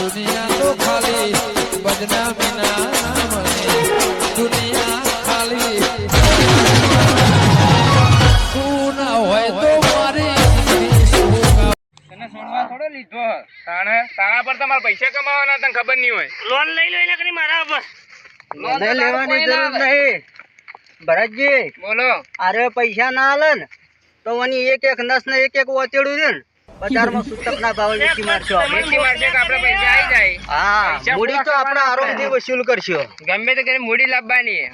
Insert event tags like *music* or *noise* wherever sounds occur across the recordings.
દુનિયા તો ખાલી બદનામી ના નામને દુનિયા ખાલી. તું ના હોય તો મારી જિંદગી શું કામ? તને સોનવા થોડો લીધો તાણે તાણા પર તમારે પૈસા કમાવાના તને ખબર નહીં હોય. લોન લઈ લો એને કરી મારા ઉપર. લોન મને લેવાની જરૂર. નહીં. ભરતજી બોલો. અરે પૈસા ના આલે ને તો વની એક એક નસ ને એક એક વચેડું છે ને બજારમાં સૂતક ના ભાવે વેચી મારશો વેચી મારશે કે આપણે પૈસા આવી જાય. હા મૂડી તો આપણા આરોગ્યથી વસૂલ કરશો. ગમે તે કરી મૂડી લાવવાની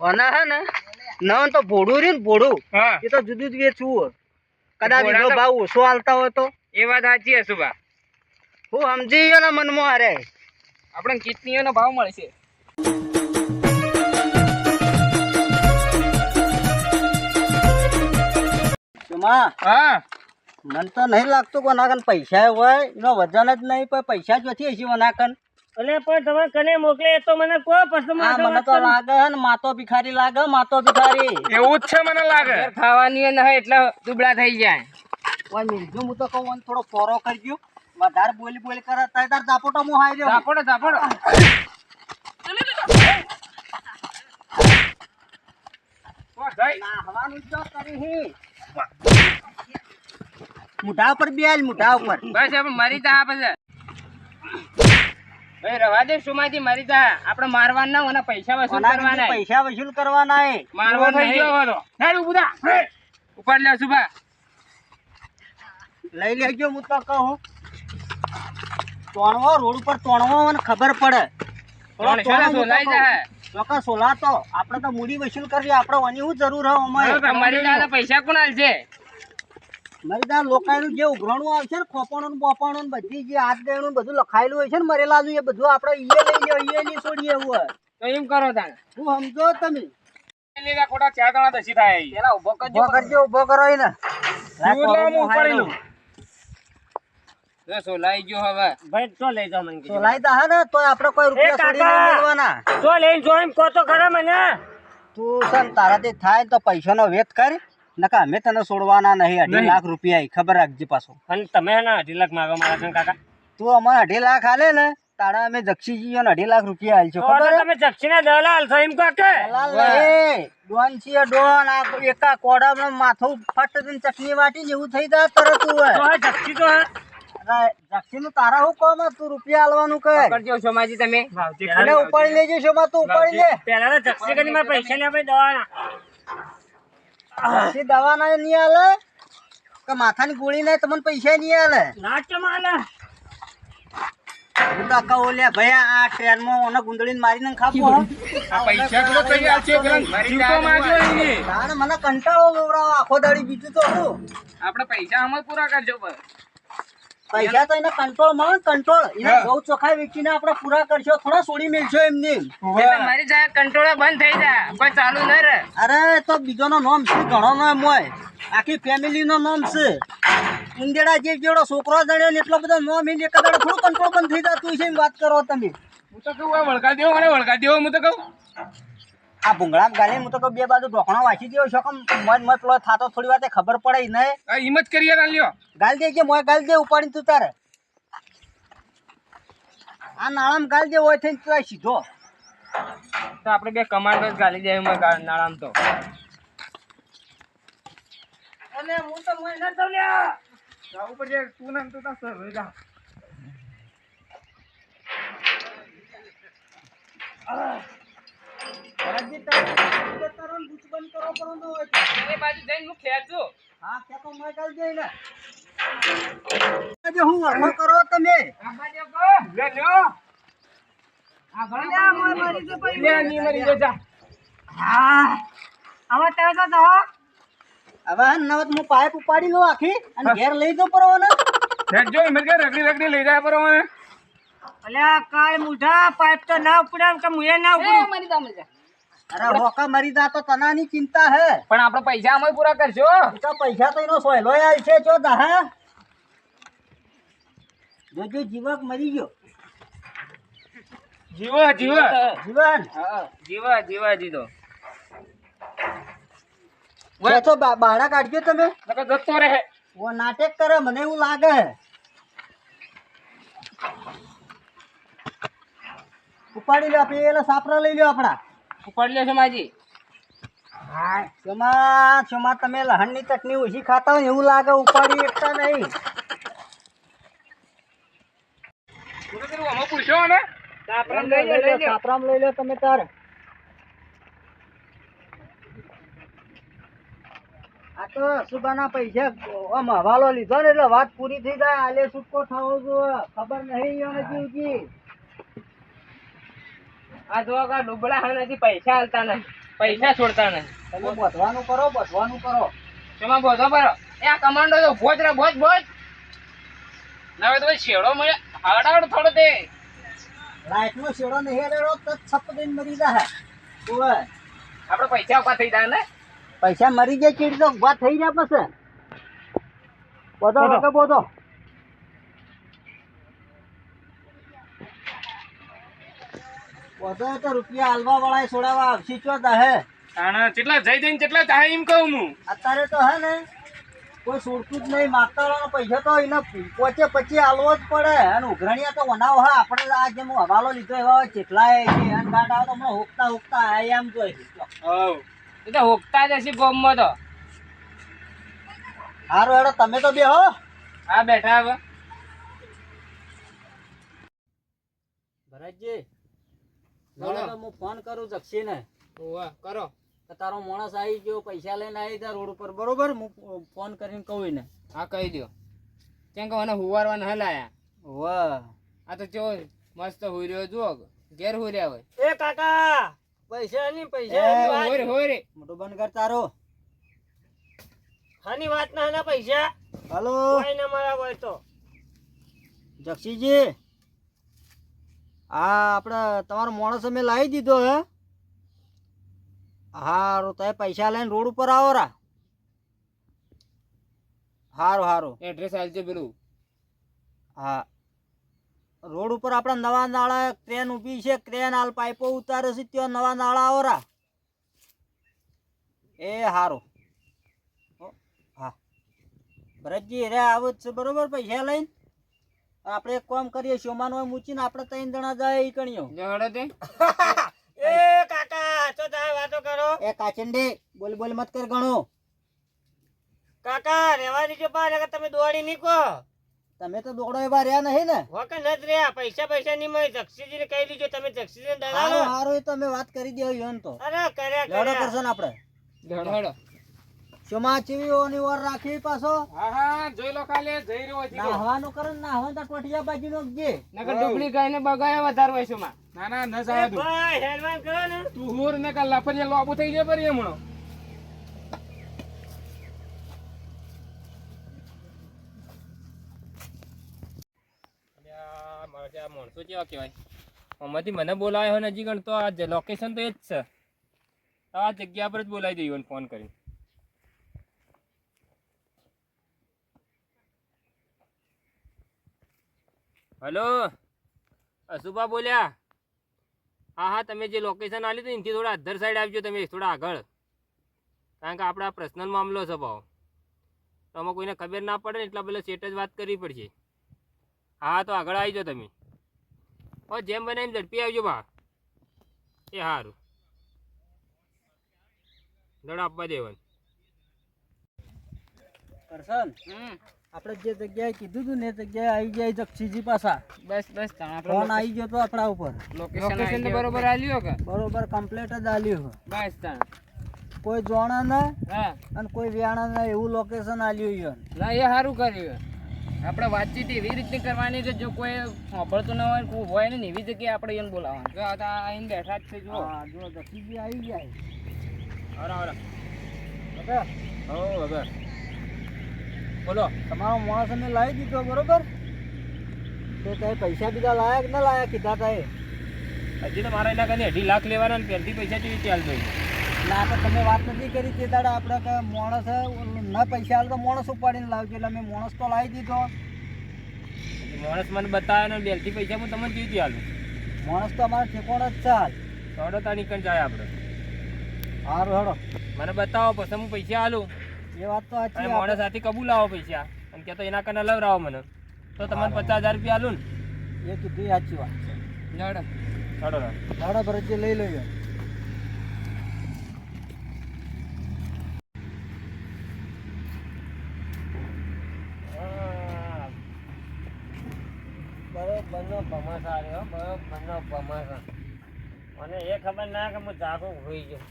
ઓના હે ને નવન તો ભોડું રહ્યું ને ભોડું એ તો જુદું જ વેચવું કદાચ એનો ભાવ ઓછો હાલતા હોય તો? એ વાત સાચી હશે બા હું સમજી ગયો ને મનમાં હારે. આપણે કિડનીઓનો ભાવ મળશે. હા. મને તો નહીં લાગતું કે ઓના કન પૈસા હોય. એનો વજન જ નહીં પણ પૈસા જ નથી હશે ઓના કન અને પણ તમે કને મોકલે તો મને કો પછી હા મને તો લાગે હે ને માતો ભિખારી લાગે માતો ભિખારી. એવું જ છે મને લાગે. ખાવાની ન હોય એટલે દુબળા થઈ જાય. ઓય મિલજો હું તો કહું ને થોડો પોરો કરજો. વધારે બોલી બોલી કરે તાર તાર દાપોટો હું હાઈ રહ્યો ઝાપડો ઓ, જઈ. નાહવાનું જ કરી હી. મુઢા ઉપર બેલ મુઢા ઉપર. બસ હવે મરી જા પછી ભાઈ રવા દે સુમાથી મરી જા. આપણે મારવાના ના અને પૈસા વસૂલ કરવાના પૈસા વસૂલ કરવાના હે. મારવા થઈ ગયો. હતો ઊભું થા. લે સુભા લઈ લેજો હું તો કહું. તોણવો રોડ ઉપર તોણવો મને ખબર પડે. ને ચોક્કસ સોલા તો આપણે તો મૂડી વસૂલ કરવી આપણે ઓની શું જરૂર હોય અમારે. પૈસા કોણ આલશે? મારી ત્યાં લોકાયનું જે ઉઘરણું આવશે ને ખોપાણું બોપાણું બધી જે હાથ ગયણું બધું લખાયેલું હોય છે ને મરેલાનું એ બધું આપણે ઈએ લઈ ઈએ નહીં છોડીએ એવું હોય. તો એમ કરો તાણ. હું સમજો તમે. લેવા ખોટા ચાર દાણા દસી થાય? પેલા ઊભો કરજો ઊભો કરજો ઊભો કરો એને. હું ઉપાડી લઉં. સોલાઈ ગયો હવે. ભાઈ તો લઈ જાઓ મને સોલાઈ દા હે ને તોય આપણે કોઈ રૂપિયા છોડી મેળવાના. તો લઈને જો એમ કહો તો ખરા મને. તું સન તારાથી થાય તો પૈસાનો વેત કર. નકા અમે તને છોડવાના નહીં અઢી લાખ રૂપિયા ખબર રાખજે પાછો. અને તમે અઢી લાખ માગવા મારા છે કાકા? તું અમારે અઢી લાખ હાલે ને તારા અમે જક્ષીજી અઢી લાખ રૂપિયા હાલ છો ખબર તો હે? તમે દલાલ છો એમ કહો કે. ડોન છીએ ડોન. આ એકા કોડામાં માથું ફટ દઈને ચટણી વાટી જેવું થઈ જાય તરત હોય. જક્ષી તો તારા હું કોમ તું રૂપિયા આલવાનું કર કરજો સોમાજી તમે. અને ઉપાડી લેજે તું ઉપાડી લે. જક્ષી મારા પૈસા લે આપણે દવાના. જક્ષી દવા ના નહીં આલે? કે માથાની ગોળી નહીં તમને પૈસા નહીં આલે? હું કહું ભાઈ આ ટ્રેનમાં ઓને ગુંદળીને મારીને ખાપો હો. પૈસા તો જીવતો એને. મને કંટાળો આખો દાડી બીજું તો હું? આપણે પૈસા અમે પૂરા કરજો બસ. પૈસા તો એને કંટ્રોલમાં કંટ્રોલ એને બહુ ચોખાઈ વેચીને આપણે પૂરા કરશો થોડા સોડી મેળશો એમની. મારી જાય કંટ્રોલ બંધ થઈ જાય. કોઈ ચાલુ ન રહે. અરે તો બીજોનો નામ છે ઘણો નામ હોય. આખી ફેમિલી નો નામ છે. ઉંદેડા જે જેવડો છોકરો જણ્યો ને એટલો બધો નામ એને કદાચ થોડું કંટ્રોલ બંધ થઈ જતું છે એમ વાત કરો તમે. હું તો કહું વળગા દેવો મને વળગા દેવો હું તો કહું. આ ભૂંગળા ગાલે હું તો કહું બે બાજુ ઢોકણો વાંચી ગયો છો કમ? મન મત પેલો થાતો થોડી વાર ખબર પડે ને નહીં હિંમત કરીએ યાર લ્યો. ગાલ દેજે મોય ગાલ દે ઉપાડી તું તારે. આ નાળામ ગાલ દે હોય થઈને તું સીધો. તો આપણે બે કમાન્ડો જ ગાલી દે નાળામ તો. અને હું તો મોય ન તો લ્યા. જવું પડે તું ને તું તા સર જા. ભરતજી, હું ને કરો તમે? જો ની જો. જા હવે તમે તો હવે નવત હું પાઇપ ઉપાડી લઉં આખી અને ઘેર લઈ જાઉં પરો ને જો મેં કે રગડી રગડી લઈ જાય પર મને અલ્યા કાય મુઢા પાઇપ તો ના ઉપડે કે મુએ ના ઉપડું અરે હોકા મરી જા તો તનાની ચિંતા હે. પણ આપણે પૈસા અમે પૂરા કરજો તો પૈસા તો એનો સોયલો આલ છે જો દા જોજો જીવક મરી ગયો. જીવો જીવો. જીવન. જીવો જીવો જીતો વે તો બાળા કાઢજો તમે. નકર જતો રહે. વો નાટક કરે મને એવું લાગે. ઉપાડી લો પેલા સાપરા લઈ લો આપણા. ઉપાડી લ્યો માજી. હા શોમાં શોમાં તમે લહણની ચટણી ઓછી ખાતા હોય એવું લાગે ઉપાડી એકતા નહીં. હું તો કીધું આમાં પૂછ્યો ને સાપરામ લઈ લો સાપરામ લઈ લો તમે તાર. આ તો સુબાના પૈસા આમ હવાલો લીધો ને એટલે વાત પૂરી થઈ જાય. આલે છૂટકો થવો જોઈએ. ખબર નહીં જીવજી. આ જો કા ડુબળા હા નથી પૈસા હાલતા નથી. પૈસા છોડતા નથી. તમે બોધવાનું કરો બોધવાનું કરો. તેમાં બોધો કરો એ આ કમાન્ડો તો ભોજ રે ભોજ ભોજ. ના હોય તો ભાઈ શેડો મળે હડાવડ થોડો તે. લાઈટ નો શેડો નહીં રેડો તો છપ દઈને મરી જાય ઓય આપણે પૈસા ઊભા થઈ જાય ને? પૈસા મરી જાય ચીડ તો ઊભા થઈ જાય પછી. બોધો બધો. બધો તો રૂપિયા હાલવા વાળા છોડાવવા આવશે ચો હે અને કેટલા જઈ જઈને કેટલા ચાહે એમ કહું હું. અત્યારે તો હે ને કોઈ છોડતું જ નહીં માગતા વાળાનો પૈસા તો એને પોચે પછી હાલવો જ પડે. અને ઉઘરણિયા તો બનાવો હા આપણે આ જેમ હવાલો લીધો એવા કેટલાય છે અને ગાંઠ આવે તો હમણાં હોકતા હોકતા આયા એમ જોઈ હવ. એ તો હોકતા જ હશે ગોમમાં તો. હારો હેડો તમે તો બે હો. હા બેઠા હવે. ભરતજી હું ફોન કરું જક્ષીને. ઓવા કરો. તારો માણસ આવી ગયો પૈસા લઈને આવી જા રોડ ઉપર. બરોબર? હું ફોન કરીને કહું ને હા કહી દો કેમ કે મને હુવારવા ન હલાયા વાહ આ તો ચો મસ્ત હુઈ રહ્યો જુઓ. ઘેર હુઈ રહ્યા હોય. એ કાકા પૈસા ની પૈસા ની હોય રે, હોય રે મોટું બંધ કર તારો. હાની વાત ના ના પૈસા. હલો. કોઈ ના મારા હોય તો. જક્ષીજી. હા આપણે તમારો માણસ અમે લાવી દીધો હે. હારું તમે પૈસા લઈને રોડ ઉપર આવો રા. હારું હારું. એડ્રેસ આલજે પેલું. હા. રોડ ઉપર આપણા નવા નાળા ક્રેન ઊભી છે ક્રેન હાલ પાઇપો ઉતારે છે ત્યાં નવા નાળા આવો રા. એ હારું. હા ભરતજી રે આવું જ છે બરોબર? પૈસા લઈને? આપણે એક કામ કરીએ શોમાન હોય મૂકીને આપણે ત્રણ જણા જાય ઈ કણીઓ. જડે તે? *laughs* એ કાકા તો જાય વાતો કરો? એ કાચંડી બોલ બોલ મત કર ગણો. કાકા રેવા દીજો પા લગા તમે દોડી નીકો તમે તો દોડો એવા રહ્યા નહીં ને. વખત ન જ રહ્યા પૈસા પૈસા નહીં મળે જક્ષીજી ને કહી દીજો તમે જક્ષીજી ને હારું ડરાવો હારો એ તો વાત કરી દે યોન તો. અરે કર્યા લડો કર્યા. કરશો ને આપણે. જો હડો ચીવીઓની ઓર રાખી પાછો. હા હા જોઈ લો ખાલે જઈ રહ્યો નાહવાનું કરે નાહવાનું તો ટોટિયા બાજુ જે નકર ડુબળી ગાયને બગાયા વધારે હોયમાં ના ના ન એ ભાઈ હેરવાન કરો ને. તું હોર ને કાલ લાફરિયા લોબુ થઈ જાય પરી હમણો. માણસો કેવા કહેવાય. આમાંથી મને બોલાવ્યો હોય હજી ગણ તો આ લોકેશન તો એ જ છે. આ જગ્યા પર જ બોલાવી દઈએ ફોન કરીને. હલો? અશુભા બોલ્યા. હા હા તમે જે લોકેશન આપ્યું હતું એનાથી થોડા અધર સાઈડ આવજો તમે થોડા આગળ. કારણ કે આપણા પર્સનલ મામલો છે ભાવ. તો આમાં કોઈને ખબર ના પડે ને એટલા બધા સેટ જ વાત કરવી પડશે. હા તો આગળ આવી જાઓ તમે. હો જેમ બને એમ ઝડપી આવજો બા. એ સારું દડ આપવા દેવાનું. પર્સન હમ. આપણે જે જગ્યાએ કીધું હતું ને એ જગ્યાએ આવી જાય જક્ષીજી પાછા. બસ બસ ફોન આવી ગયો તો આપણા ઉપર. લોકેશન બરોબર આલ્યો કે? બરોબર કમ્પ્લીટ જ આલ્યું છે. બસ તાણ. કોઈ જોણા ના હા. અને કોઈ વ્યાણા ના એવું લોકેશન આલ્યું ઈયોન. ના એ સારું કર્યું આપણે વાતચીત એવી રીતની કરવાની કે જો કોઈ સાંભળતું ના હોય કોઈ હોય ને એવી જગ્યાએ આપણે એને બોલાવવાનું. જો આ તો બેઠા જ છે જો હા જો જક્ષીજી આવી જાય હરા હરા. હવે હો વગર બોલો તમારો માણસ અમે લાવી દીધો બરોબર? તો તે પૈસા બીજા લાયા કે ના લાયા કીધા તા હજી તો મારા એના કરીને અઢી લાખ લેવાના ને પહેલથી પૈસા જેવી ચાલ જોઈએ ના તો તમે વાત નથી કરી તે દાડા આપણે કે માણસ ના પૈસા હાલ તો માણસ ઉપાડીને લાવજો એટલે અમે માણસ તો લાવી દીધો. માણસ મને બતાવે ને પહેલથી પૈસા હું તમને કેવી ચાલું માણસ તો અમારે ઠેકોણ જ ચાલ. દોડો તાણી કણ જાય આપણે. હારું હેડો મને બતાવો પછી હું પૈસા આલું. એ વાત તો અને સાચી માણસ સાથે કબૂલાવો પૈસા. અને કે તો એના કને લવરાવો મને. તો તમને પચાસ હજાર રૂપિયા આલું એ કીધી સાચી વાત લડ. લડો લડો. ભરતજી લઈ લઈએ બરોબરનો ભમાસા રહ્યો બરોબરનો ભમાસા. મને એ ખબર ના કે હું જાગો હોઈ ગયો.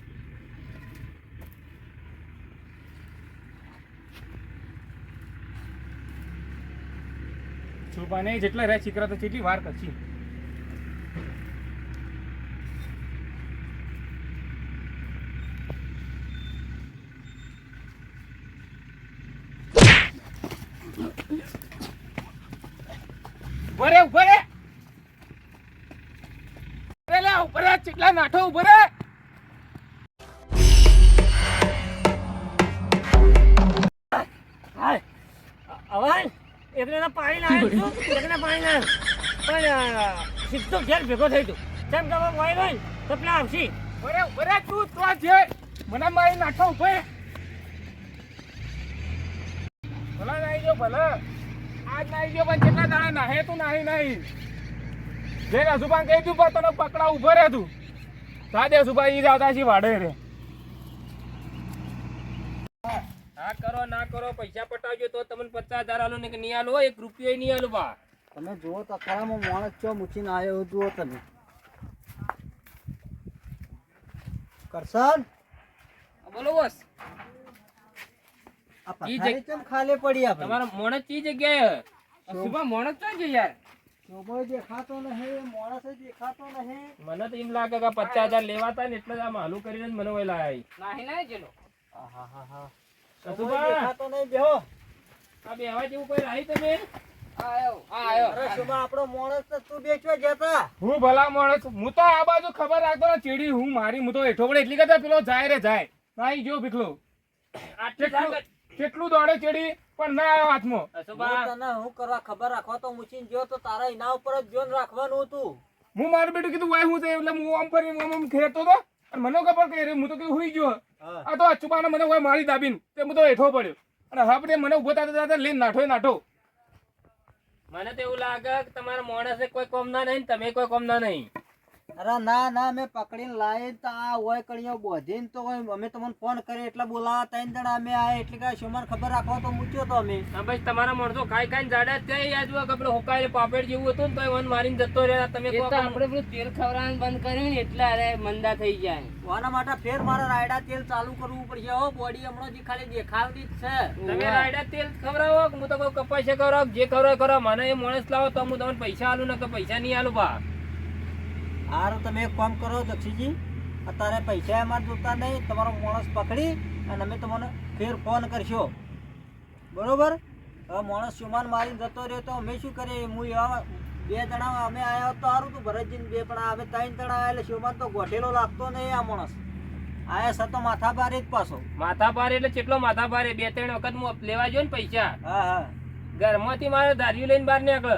છુપાને જેટલા રહે છીકરા તો કેટલી વાર પછી ઉભરે ઉભરે ઉભરે નાઠો ઉભરે પાણી લાવ્યો પાણી લાવ્યો ભેગો થઈ તું જેમ તમે વાઈ હોય, તો પેલા આવશી. ઉભરે ઉભરે તું, તો છે મને ભલા નાઈ ગયો, ભલા. આજ નાઈ ગયો, પણ કેટલા દાડા નાહે તું, નાહી, નહીં. જે રસુભાન કહી પણ તને પકડા ઊભો રે તું. જા સુભાઈ સુભા ઈ આવતા છે વાડે રે. ના કરો ના કરો પૈસા પટાવજો તો તમને પચાસ હજાર આલો ને કે નહીં આલો એક રૂપિયો નહીં આલો બા. તમે જુઓ તો ખરામાં માણસ ચો મૂકીને આવ્યો જુઓ તમે. કરશન? બોલો બસ. આ પથારી કેમ ખાલી પડી આપણે તમારા મોણસ ચી જગ્યાએ? સુભા મોણસ ક્યાં છે યાર? શોભો દેખાતો નહીં માણસ દેખાતો નહીં. મને તો એમ લાગે કે પચાસ હજાર લેવાતા ને એટલે જ આમ હાલું કરીને મને ઓય લાયા નહીં આ કોઈ રાહી તમે? અરે શોભા માણસ બેચવા હું ભલા માણસ હું તો આ બાજુ ખબર રાખતો ને ચીડી હું મારી હું તો હેઠો પડે. એટલી કરતા પેલો જાય રે જાય. નાઈ જો ભીખલો. કેટલું કેટલું દોડે ચીડી પણ ના આવ્યો હાથમાં. હું તને હું કરવા ખબર રાખવા તો મૂકીને ગયો તો તારા એના ઉપર જ જોન રાખવાનું હતું. હું મારું બેટું કીધું વાય હું એટલે હું આમ ફરી આમ હતો અને મને ખબર કે રે હું તો કીધું હુઈ ગયો. આ તો અચુબાને મને કોઈ મારી દાબીન. તે હું તો હેઠો પડ્યો. અને હવે મને ઊભો થતા થતા લઈને નાઠો નાઠો. મને તો એવું લાગે કે તમારા માણસે કોઈ કોમ ના નહીં તમે કોઈ કોમ ના નહીં. અરે ના ના મેં પકડીને લાવી તો આ હોય કણીઓ બોધીને તો અમે તમને ફોન કરી એટલે બોલાવા ત્રણ જણા અમે આ એટલે કે શું ખબર રાખવા તો મૂક્યો તો અમે. હા ભાઈ તમારા માણસો ખાઈ ખાઈને જાડા ત્યાં યાદ હોય કે પેલો હુકાયેલો પાપડ જેવું હતું ને તો વન મારીને જતો રહ્યા. તમે આપણે પેલું તેલ ખવડાવવાનું બંધ કર્યું ને એટલે અરે મંદા થઈ જાય વાના માટે ફેર મારા રાયડા તેલ ચાલુ કરવું પડશે. હો બોડી હમણાં જે ખાલી દેખાવતી જ છે. તમે રાયડા તેલ ખવડાવો હું તો કહું કપાસે ખવડાવો? જે ખવડાવો કરો મને એ માણસ લાવો તો હું તમને પૈસા આલું ને કે પૈસા નહીં આલું બા. હારું તમે એક કામ કરો દક્ષીજી અત્યારે પૈસા એમાં જોતા નહીં તમારો માણસ પકડી અને અમે તમને ફેર ફોન કરશો. બરોબર? હવે માણસ સુમાન મારીને જતો રહ્યો તો અમે શું કરીએ? હું એવા બે જણા અમે આવ્યા તો સારું હતું. ભરતજીને બે પણ અમે ત્રણ જણા આવ્યા એટલે સુમાન તો ગોઠેલો લાગતો નહીં આ માણસ. આયા સતો માથા ભારે જ પાછો. માથા ભારે એટલે કેટલો માથા ભારે બે ત્રણ વખત હું લેવા જો ને પૈસા. હા હા. ઘરમાંથી મારે ધાર્યું લઈને બહાર નીકળે.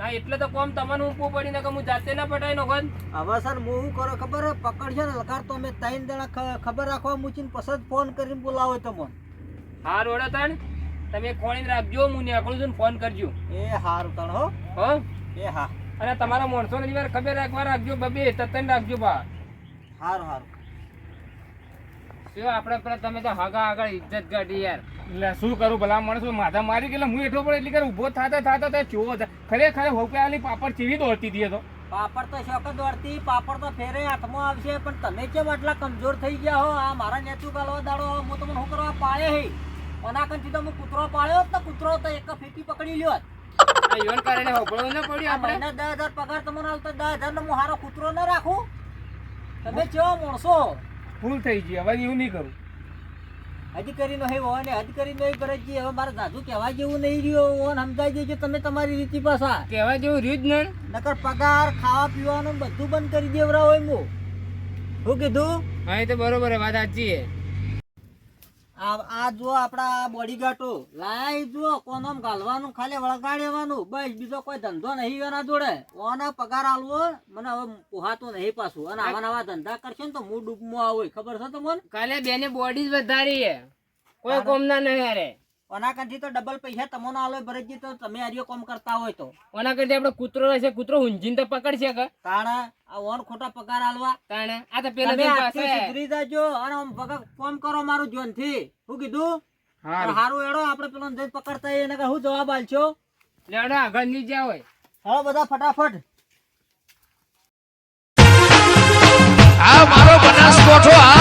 હા એટલે તો કોમ તમને ઊંઘવું પડી ને કે હું જાતે ના પટાઈ નો હવે સર હું શું કરો ખબર? પકડશે ને લખાર તો અમે ત્રણ જણા ખબર રાખવા મૂકીને પસંદ ફોન કરીને બોલાવો તમને. હાર રોડા તણ. તમે ખોળીને રાખજો હું નીકળું છું ફોન કરજો. એ હારું તણ હો. હો? એ હા. અને તમારા માણસોને ને ખબર રાખવા રાખજો બબે તતન રાખજો બા. હારું હારું. શું આપણે પેલા તમે તો હગા આગળ ઇજ્જત કાઢી યાર. એટલે શું કરું ભલા માણસ માથા મારી ગયેલા હું એટલો પડે એટલી કર? ઊભો થતા થતા તો ચો ખરેખર હોપિયાલી પાપડ ચીવી દોડતી હતી તો? પાપડ તો શોખ જ પાપડ તો ફેરે હાથમાં આવશે પણ તમે કેમ આટલા કમજોર થઈ ગયા હો? આ મારા નેચું ગાલવા દાડો હું તમને શું કરવા પાળે હે? ઓના તો હું કૂતરો પાળ્યો હોત કૂતરો તો એક ફીટી પકડી લ્યો યોન કારણે હોપડવું ના પડ્યું આપણે? દસ હજાર પગાર તમને આલતો દસ હજાર નો હું હારો કૂતરો ના રાખું? તમે કેવો માણસો? ભૂલ થઈ ગઈ હવે એવું નહીં કરું. અધિકારીનો હે હોય ને અધિકારીનો કરે ભરતજી હવે મારે દાદુ કહેવા જેવું નહીં રહ્યું ઓન સમજાઈ કે તમે તમારી રીતિ પાછા. કહેવા જેવું રહ્યું જ નહીં. નકર પગાર ખાવા પીવાનું બધું બંધ કરી દેવરા હોય હું શું કીધું? હા એ તો બરોબર વાત સાચી છે. આ જો આપડા બોડીગાર્ડો લાઈ જો કોનમ ગાલવાનું ખાલી વળગાડેવાનું. બસ બીજો કોઈ ધંધો નહીં એના જોડે. ઓના પગાર આલવો મને હવે પોહાતો નહીં પાછું. અને આવા નવા ધંધા કરશે ને તો હું ડૂબમાં આવું. ખબર છે તમને? કાલે બેની બોડી જ વધારી કોઈ કોમના નહીં અરે ઓના કાંઠી તો ડબલ પૈસા તમને આલો ભરતજી તો તમે આર્યો કોમ કરતા હોય તો. ઓના આપણે કૂતરો રહેશે કૂતરો ઊંઝીને તો પકડશે કે? તાણા આ ઓન ખોટા પગાર આલવા. તાણે આ તો પેલા દિન પાસે. સુધરી જાજો અને આમ ભગક ફોન કરો મારું જોનથી શું કીધું? હારું. હારું એડો આપણે પેલો જઈને પકડતા એને કે હું જવાબ આલશો? લેડો આગળની જ્યાં હોય. હાલો બધા ફટાફટ. આ મારો બનાસકોઠો આ